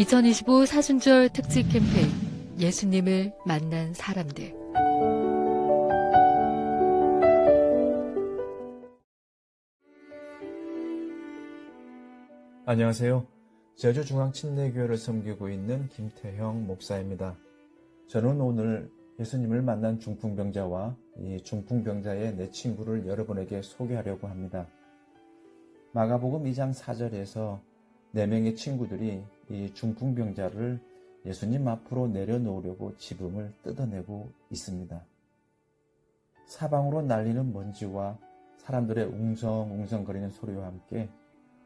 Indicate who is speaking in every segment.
Speaker 1: 2025 사순절 특집 캠페인 예수님을 만난 사람들.
Speaker 2: 안녕하세요. 제주중앙침례교회를 섬기고 있는 김태형 목사입니다. 저는 오늘 예수님을 만난 중풍병자와 이 중풍병자의 내 친구를 여러분에게 소개하려고 합니다. 마가복음 2장 4절에서 네 명의 친구들이 이 중풍병자를 예수님 앞으로 내려놓으려고 지붕을 뜯어내고 있습니다. 사방으로 날리는 먼지와 사람들의 웅성웅성거리는 소리와 함께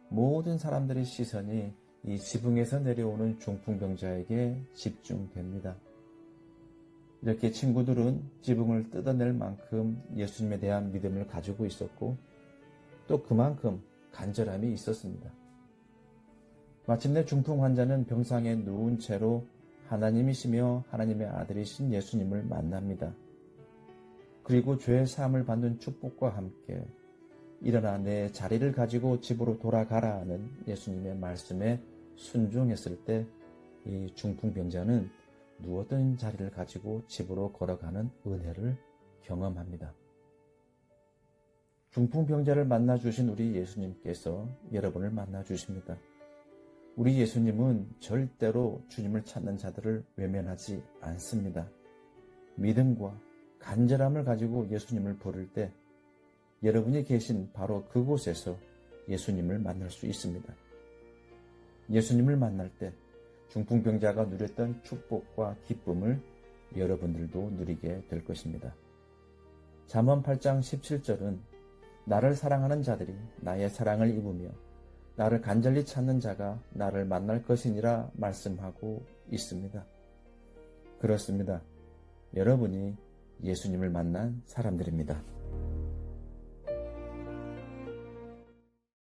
Speaker 2: 모든 사람들의 시선이 이 지붕에서 내려오는 중풍병자에게 집중됩니다. 이렇게 친구들은 지붕을 뜯어낼 만큼 예수님에 대한 믿음을 가지고 있었고 또 그만큼 간절함이 있었습니다. 마침내 중풍 환자는 병상에 누운 채로 하나님이시며 하나님의 아들이신 예수님을 만납니다. 그리고 죄의 사함을 받는 축복과 함께 일어나 내 자리를 가지고 집으로 돌아가라 하는 예수님의 말씀에 순종했을 때 이 중풍병자는 누웠던 자리를 가지고 집으로 걸어가는 은혜를 경험합니다. 중풍병자를 만나 주신 우리 예수님께서 여러분을 만나 주십니다. 우리 예수님은 절대로 주님을 찾는 자들을 외면하지 않습니다. 믿음과 간절함을 가지고 예수님을 부를 때 여러분이 계신 바로 그곳에서 예수님을 만날 수 있습니다. 예수님을 만날 때 중풍병자가 누렸던 축복과 기쁨을 여러분들도 누리게 될 것입니다. 잠언 8장 17절은 나를 사랑하는 자들이 나의 사랑을 입으며 나를 간절히 찾는 자가 나를 만날 것이니라 말씀하고 있습니다. 그렇습니다. 여러분이 예수님을 만난 사람들입니다.